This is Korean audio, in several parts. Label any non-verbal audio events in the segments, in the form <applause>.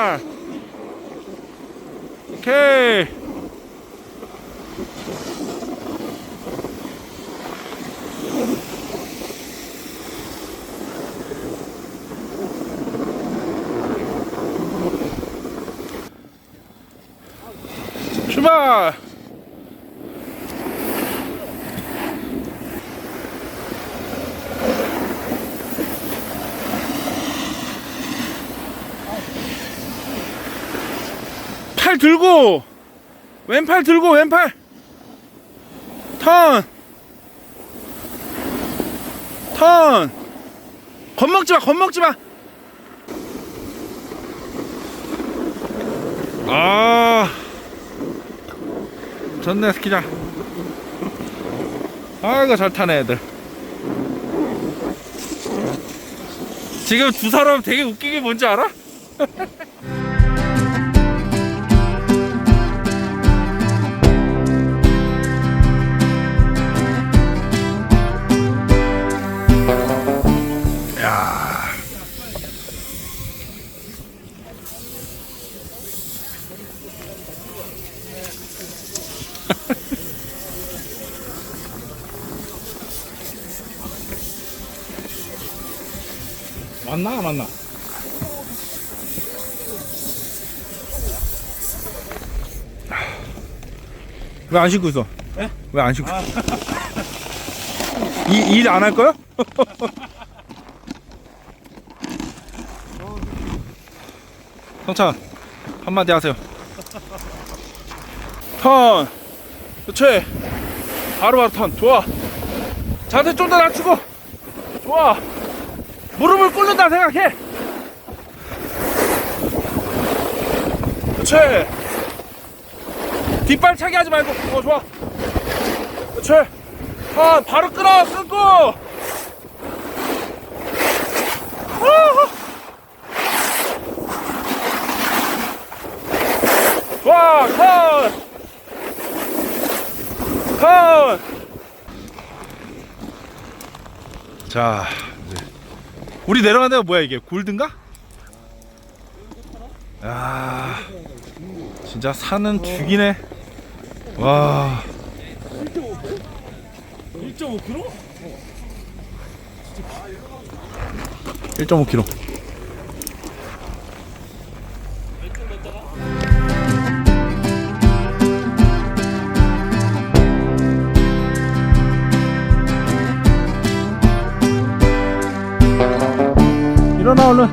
출발 오케이. 출발 팔 들고 왼팔 들고 왼팔 턴 턴. 겁먹지 마, 겁먹지 마. 아. 좋네, 스키장. 아이고, 잘 타네, 애들. 지금 두 사람 되게 웃긴 게 뭔지 알아? <laughs> <laughs> 맞나 안 맞나? 왜 안 신고 있어? 예? 왜안 신고? 일안 할 거야? 성찬 한마디 하세요. 턴, 그렇지. 바로바로 턴, 좋아. 자세 좀 더 낮추고, 좋아. 무릎을 꿇는다 생각해. 그렇지. 뒷발 차기 하지 말고 어 좋아 그렇지 아 바로 끊어 끊고 우후. 좋아 컷컷 자 이제 우리 내려간 데가 뭐야 이게 골든가? 야 진짜 산은 죽이네 와 1.5kg? 1.5km. 일어나 얼른.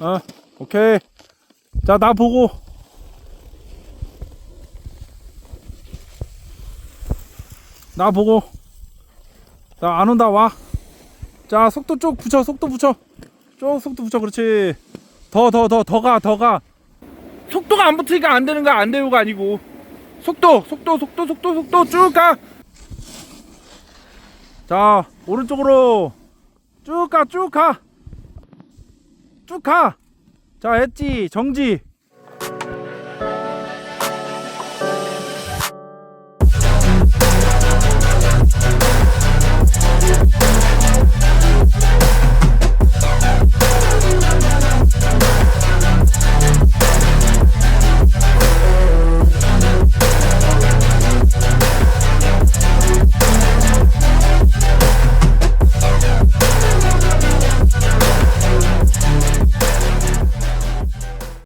어, 오케이. 자, 나 보고. 나 보고. 나 안 온다 와. 자 속도 쭉 붙여 속도 붙여 쭉 속도 붙여 그렇지 더 더 더 더 가 더 가 속도가 안 붙으니까 안 되는 거야 안 되고가 아니고 속도 속도 속도 속도 속도 쭉가 자 오른쪽으로 쭉 가 쭉 가 쭉 가. 자 엣지 정지